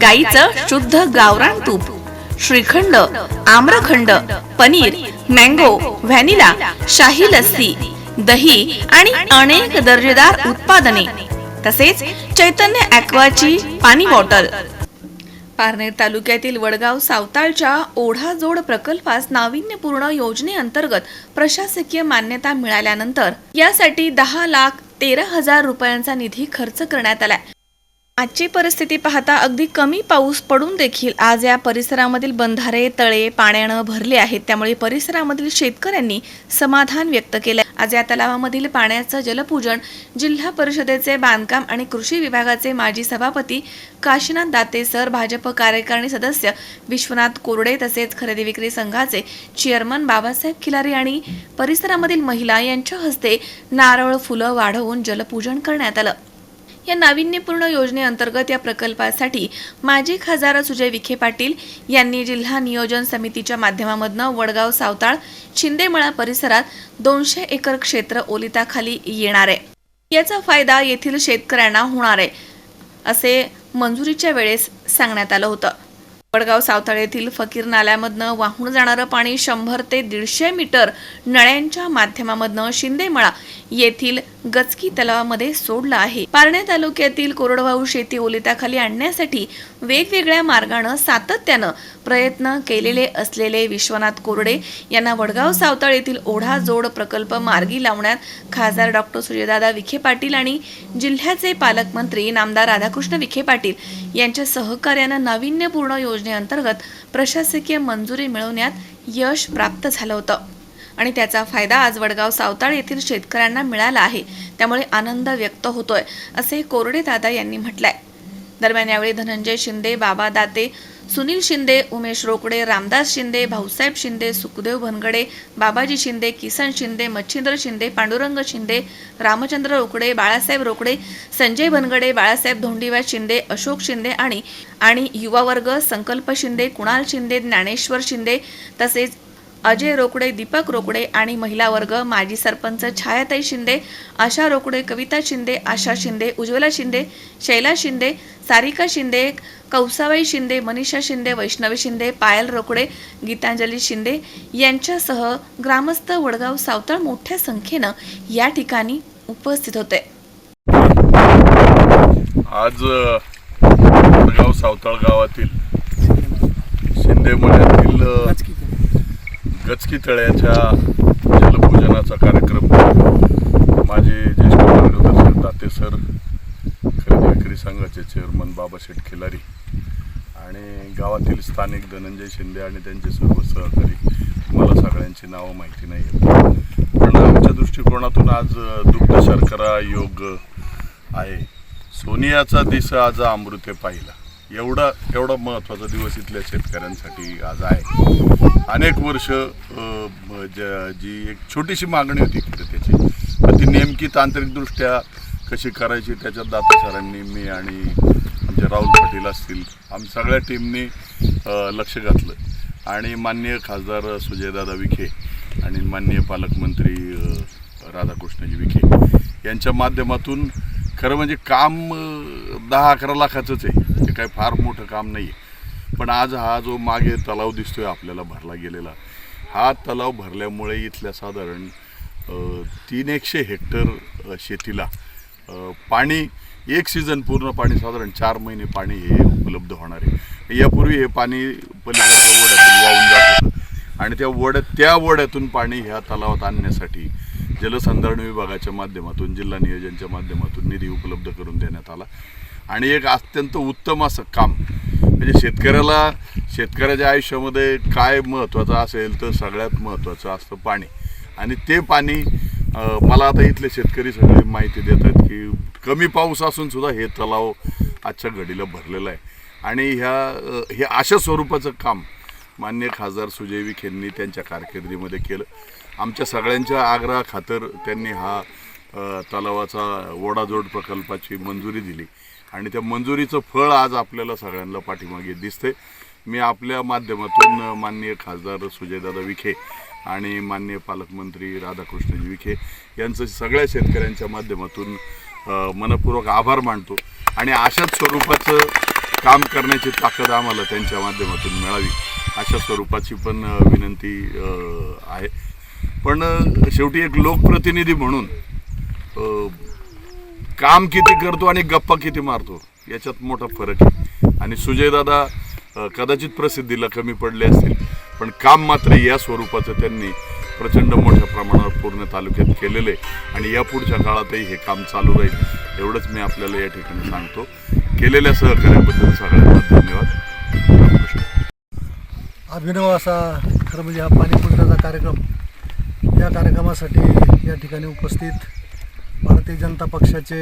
गाईचं शुद्ध गावरान तूप श्रीखंड आम्रखंड पनीर मँगो व्हॅनिला शाही लस्सी दही आणि अनेक दर्जेदार उत्पादने तसेच चैतन्य ॲक्वाची पाणी बॉटल. पारनेर तालुक्यातील वडगाव सावताळच्या ओढाजोड प्रकल्पास नाविन्यपूर्ण योजनेअंतर्गत प्रशासकीय मान्यता मिळाल्यानंतर यासाठी दहा लाख तेरा हजार रुपयांचा निधी खर्च करण्यात आलाय. आजची परिस्थिती पाहता अगदी कमी पाऊस पडून देखील आज या परिसरामधील बंधारे तळे पाण्यानं भरले आहेत. त्यामुळे परिसरामधील शेतकऱ्यांनी समाधान व्यक्त केलं आज या तलावामधील पाण्याचं जलपूजन जिल्हा परिषदेचे बांधकाम आणि कृषी विभागाचे माजी सभापती काशीनाथ दाते सर भाजप कार्यकारिणी सदस्य विश्वनाथ कोरडे तसेच खरेदी विक्री संघाचे चेअरमन बाबासाहेब खिलारी आणि परिसरामधील महिला यांच्या हस्ते नारळ फुलं वाढवून जलपूजन करण्यात आलं. या नाविन्यपूर्ण योजनेअंतर्गत या प्रकल्पासाठी माजी खासदार सुजय विखे पाटील यांनी जिल्हा नियोजन समितीच्या माध्यमामधनं वडगाव सावताळ शिंदेमळा परिसरात दोनशे एकर क्षेत्र ओलिताखाली येणार आहे. याचा फायदा येथील शेतकऱ्यांना होणार आहे असे मंजुरीच्या वेळेस सांगण्यात आलं होतं. वडगाव सावताळ येथील फकीर नाल्यामधनं वाहून जाणारं पाणी शंभर ते दीडशे मीटर नळ्यांच्या माध्यमामधनं शिंदेमळा येथील गचकी तलावामध्ये सोडलं आहे. पारणे तालुक्यातील कोरडवाहू शेती ओलिताखाली आणण्यासाठी वेगवेगळ्या मार्गानं सातत्यानं प्रयत्न केलेले असलेले विश्वनाथ कोरडे यांना वडगाव सावताळ येथील ओढा जोड प्रकल्प मार्गी लावण्यात खासदार डॉक्टर सूर्यदादा विखे पाटील आणि जिल्ह्याचे पालकमंत्री नामदार राधाकृष्ण विखे पाटील यांच्या सहकार्यानं नाविन्यपूर्ण योजनेअंतर्गत प्रशासकीय मंजुरी मिळवण्यात यश प्राप्त झालं होतं. आणि त्याचा फायदा आज वडगाव सावताळ येथील शेतकऱ्यांना मिळाला आहे. त्यामुळे आनंद व्यक्त होतोय असे कोरडे दादा यांनी म्हटलंय. दरम्यान यावेळी धनंजय शिंदे बाबा दाते सुनील शिंदे उमेश रोकडे रामदास शिंदे भाऊसाहेब शिंदे सुखदेव भनगडे बाबाजी शिंदे किसन शिंदे मच्छिंद्र शिंदे पांडुरंग शिंदे रामचंद्र रोकडे बाळासाहेब रोकडे संजय भनगडे बाळासाहेब धोंडीवाद शिंदे अशोक शिंदे आणि आणि युवा वर्ग संकल्प शिंदे कुणाल शिंदे ज्ञानेश्वर शिंदे तसेच अजय रोकडे दीपक रोकडे आणि महिला वर्ग माजी सरपंच छायाताई शिंदे आशा रोकडे कविता शिंदे आशा शिंदे उज्ज्वला शिंदे शैला शिंदे सारिका शिंदे कौसाबाई शिंदे मनीषा शिंदे वैष्णवी शिंदे पायल रोकडे गीतांजली शिंदे यांच्यासह ग्रामस्थ वडगाव सावताळ मोठ्या संख्येनं या ठिकाणी उपस्थित होते. आज वडगाव सावताळ गावातील शिंदेमळ्यातील अ, गचकी तळ्याच्या जलपूजनाचा कार्यक्रम. माझे ज्येष्ठ मार्गदर्शक दाते सर खरेदी विक्री संघाचे चेअरमन बाबाशेठ खिलारी आणि गावातील स्थानिक धनंजय शिंदे आणि त्यांचे सर्व सहकारी. मला सगळ्यांची नावं माहिती नाही. आहेत पण आमच्या दृष्टिकोनातून आज दुग्ध शर्करा योग आहे. सोनियाचा दिस आज अमृते पाहिला. एवढा एवढा महत्त्वाचा दिवस इथल्या शेतकऱ्यांसाठी आज आहे. अनेक वर्ष ज्या- जी एक छोटीशी मागणी होती त्याची पण ती नेमकी तांत्रिकदृष्ट्या कशी करायची त्याच्यात दाता सरांनी मी आणि आमचे राहुल पाटील असतील आम सगळ्या टीमनी लक्ष घातलं. आणि माननीय खासदार सुजयदादा विखे आणि माननीय पालकमंत्री राधाकृष्णजी विखे यांच्या माध्यमातून खरं म्हणजे काम दहा अकरा लाखाचंच आहे. ते काही फार मोठं काम नाही आहे पण आज हा जो मागे तलाव दिसतोय आपल्याला भरला गेलेला हा तलाव भरल्यामुळे इथल्या साधारण तीन एकशे हेक्टर शेतीला पाणी एक सीझन पूर्ण पाणी साधारण चार महिने पाणी हे उपलब्ध होणार आहे. यापूर्वी हे पाणी पलीकडच्या ओढ्यातून वाहून जात होतं. आणि त्या ओढ्यात त्या ओढ्यातून पाणी ह्या तलावात आणण्यासाठी जलसंधारण विभागाच्या माध्यमातून जिल्हा नियोजनच्या माध्यमातून निधी उपलब्ध करून देण्यात आला. आणि एक अत्यंत उत्तम असं काम. म्हणजे शेतकऱ्याला शेतकऱ्याच्या आयुष्यामध्ये काय महत्त्वाचं असेल तर सगळ्यात महत्त्वाचं असतं पाणी. आणि ते पाणी मला आता इथले शेतकरी सगळे माहिती देतात की कमी पाऊस असून सुद्धा हे तलाव आजच्या घडीला भरलेलं आहे. आणि ह्या हे अशा स्वरूपाचं काम मान्य खासदार सुजय विखेंनी त्यांच्या कारकिर्दीमध्ये केलं. आमच्या सगळ्यांच्या आग्रहाखातर त्यांनी हा तलावाचा ओढाजोड प्रकल्पाची मंजुरी दिली. आणि त्या मंजुरीचं फळ आज आपल्याला सगळ्यांना पाठीमागे दिसते मी आपल्या माध्यमातून माननीय खासदार सुजयदादा विखे आणि माननीय पालकमंत्री राधाकृष्णजी विखे यांचं सगळ्या शेतकऱ्यांच्या माध्यमातून मनपूर्वक आभार मानतो आणि अशाच स्वरूपाचं काम करण्याची ताकद आम्हाला त्यांच्या माध्यमातून मिळावी अशा स्वरूपाची पण विनंती आहे. पण शेवटी एक लोकप्रतिनिधी म्हणून काम किती करतो आणि गप्पा किती मारतो याच्यात मोठा फरक आहे. आणि सुजयदादा कदाचित प्रसिद्धीला कमी पडले असतील पण काम मात्र या स्वरूपाचं त्यांनी प्रचंड मोठ्या प्रमाणावर पूर्ण तालुक्यात केलेलं आहे. आणि या पुढच्या काळातही हे काम चालू राहील एवढंच मी आपल्याला या ठिकाणी सांगतो. केलेल्या सहकार्याबद्दल सगळ्यांना धन्यवाद. अभिनव असा खरं म्हणजे हा पाणी कार्यक्रम या कार्यक्रमासाठी या ठिकाणी उपस्थित भारतीय जनता पक्षाचे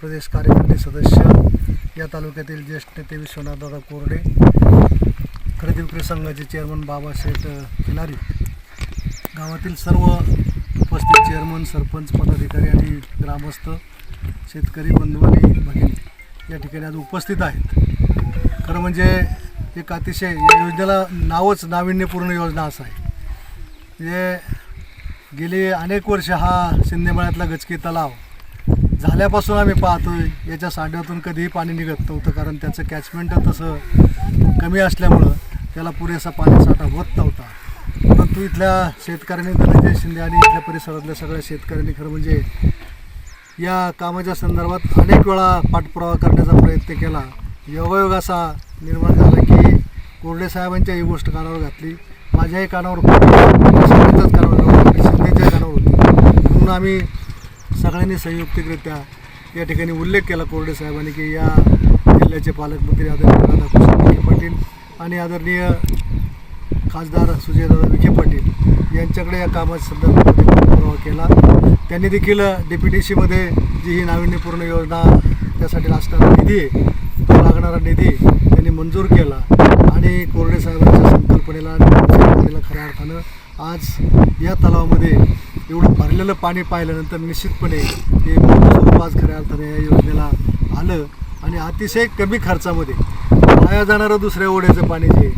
प्रदेश कार्यकारिणी सदस्य या तालुक्यातील ज्येष्ठ नेते विश्वनाथदादा कोरडे खरेदी विक्री संघाचे चेअरमन बाबासाहेब खिलारी गावातील सर्व उपस्थित चेअरमन सरपंच पदाधिकारी आणि ग्रामस्थ शेतकरी बंधू आणि भगिनी या ठिकाणी आज उपस्थित आहेत. खरं म्हणजे एक अतिशय या योजनेला नावच नाविन्यपूर्ण योजना असं आहे. म्हणजे गेली अनेक वर्ष हा सिंधेमळ्यातला गचकी तलाव. झाल्यापासून आम्ही पाहतोय याच्या साड्यातून कधीही पाणी निघत नव्हतं कारण त्याचं कॅचमेंट तसं कमी असल्यामुळं त्याला पुरेसा पाणीसाठा होत नव्हता. परंतु इथल्या शेतकऱ्यांनी धनंजय शिंदे आणि इथल्या परिसरातल्या सगळ्या शेतकऱ्यांनी खरं म्हणजे या कामाच्या संदर्भात अनेक वेळा पाठपुरावा करण्याचा प्रयत्न केला. योगायोग असा निर्माण झाला की कोरडे साहेबांच्या ही गोष्ट कानावर घातली. माझ्याही कानावर कानावर होती शिंदेच्या होती. म्हणून आम्ही सगळ्यांनी संयुक्तिकरित्या या ठिकाणी उल्लेख केला कोरडे साहेबांनी की या जिल्ह्याचे पालकमंत्री आदरणीय राधाकृष्ण विखे पाटील आणि आदरणीय खासदार सुजयदादा विखे पाटील यांच्याकडे या कामाच्या संदर्भामध्ये पुरावा केला. त्यांनी देखील डी पी डी सीमध्ये जी ही नाविन्यपूर्ण योजना त्यासाठी लागणारा निधी आहे तो लागणारा निधी त्यांनी मंजूर केला आणि कोरडे साहेबांच्या संकल्पनेला आणि संकल्पनेला खऱ्या अर्थानं आज या तलावामध्ये एवढं भरलेलं पाणी पाहिल्यानंतर निश्चितपणे हे स्वरूप आज खऱ्या अर्थाने या योजनेला आलं आणि अतिशय कमी खर्चामध्ये वाया जाणारं दुसऱ्या ओढ्याचं पाणी जे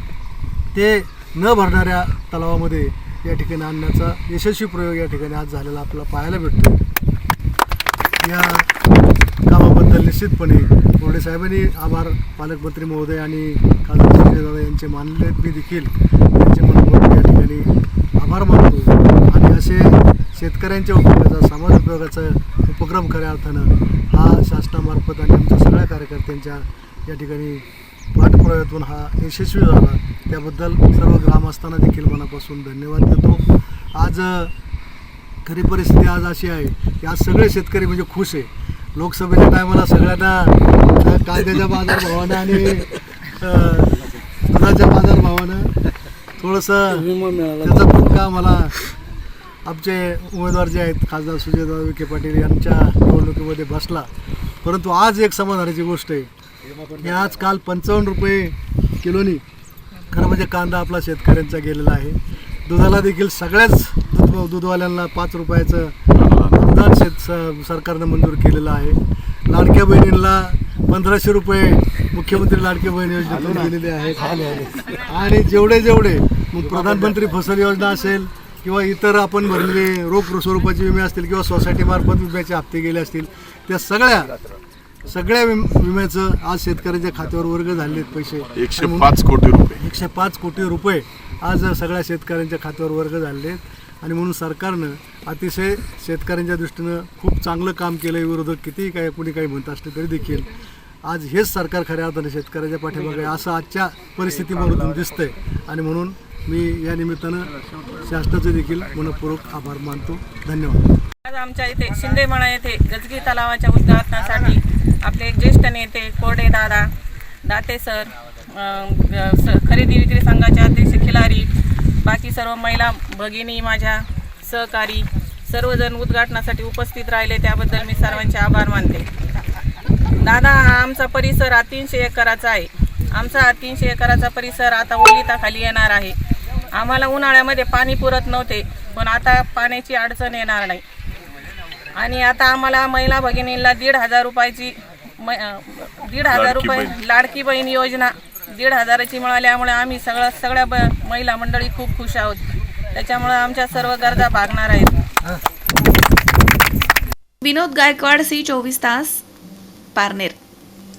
ते न भरणाऱ्या तलावामध्ये या ठिकाणी आणण्याचा यशस्वी प्रयोग या ठिकाणी आज झालेला आपल्याला पाहायला भेटतो या कामाबद्दल निश्चितपणे बोर्डे साहेबांनी आभार पालकमंत्री महोदय आणि खासदार संजयदादा यांचे मानले मी देखील त्यांचे मनपूर्वक या ठिकाणी आभार मानतो आणि असे शेतकऱ्यांच्या उपयोगाचा समाज उपयोगाचा उपक्रम खऱ्या अर्थानं हा शासनामार्फत आणि आमच्या सगळ्या कार्यकर्त्यांच्या या ठिकाणी पाठपुराव्यातून हा यशस्वी झाला. त्याबद्दल सर्व ग्रामस्थांना देखील मनापासून धन्यवाद देतो. आज खरी परिस्थिती आज अशी आहे की आज सगळे शेतकरी म्हणजे खुश आहे. लोकसभेच्या टायमाला सगळ्यांना अ, कांद्याच्या बाजारभावानं आणि दुधाच्या बाजारभावानं थोडंसं त्याचा फटका मला? आमचे उमेदवार जे आहेत खासदार सुजयदादा विखे पाटील यांच्या निवडणुकीमध्ये बसला. परंतु आज एक समाधानाची गोष्ट आहे. की आज काल पंचावन्न रुपये किलोनी खरं म्हणजे कांदा आपला शेतकऱ्यांचा गेलेला आहे. दुधाला देखील सगळ्याच दूध दूधवाल्यांना पाच रुपयाचं अनुदान शेत स- सरकारनं मंजूर केलेलं आहे. लाडक्या बहिणींना पंधराशे रुपये मुख्यमंत्री लाडक्या बहीण योजनेतून दिलेले आहेत आणि जेवढे जेवढे मग प्रधानमंत्री फसल योजना असेल किंवा इतर आपण भरलेले रोख स्वरूपाचे विमे असतील किंवा सोसायटीमार्फत विम्याचे हप्ते गेले असतील त्या सगळ्या सगळ्या विम विम्याचं आज शेतकऱ्यांच्या खात्यावर वर्ग झाले आहेत पैसे. एकशे पाच कोटी रुपये. एकशे पाच कोटी रुपये आज सगळ्या शेतकऱ्यांच्या खात्यावर वर्ग झाले आहेत. आणि म्हणून सरकारनं अतिशय शेतकऱ्यांच्या दृष्टीनं खूप चांगलं काम केलं आहे विरोधक. कितीही काय कुणी काही म्हणत असले तरी देखील आज हेच सरकार खऱ्या अर्थाने शेतकऱ्याच्या पाठीमागे आहे. असं आजच्या परिस्थितीमधून दिसतंय. आणि म्हणून मी या निमित्तानं शासनाचे देखील मनपूर्वक आभार मानतो. धन्यवाद. आज आमच्या इथे शिंदेमळा येथे गजगी तलावाच्या उद्घाटनासाठी आपले ज्येष्ठ नेते कोरडे दादा दाते सर स- खरेदी विक्री संघाचे अध्यक्ष खिलारी सर्व महिला भगिनी माझ्या सहकारी सर्वजण उद्घाटनासाठी उपस्थित राहिले. त्याबद्दल मी सर्वांचे आभार मानते. दादा आमचा परिसर हा तीनशे एकराचा आहे. आमचा हा तीनशे एकराचा परिसर आता ओलिताखाली येणार आहे. आम्हाला उन्हाळ्यामध्ये पाणी पुरत नव्हते पण आता पाण्याची अडचण येणार नाही. आणि आता आम्हाला महिला भगिनींना दीड हजार रुपयाची मै- दीड हजार रुपये. लाडकी बहीण योजना दीड हजाराची मिळाल्यामुळे आम्ही सगळं सगळ्या ब महिला मंडळी खूप खुश आहोत. त्याच्यामुळे आमच्या सर्व गरजा भागणार आहेत. विनोद गायकवाड सी चोवीस तास पारनेर.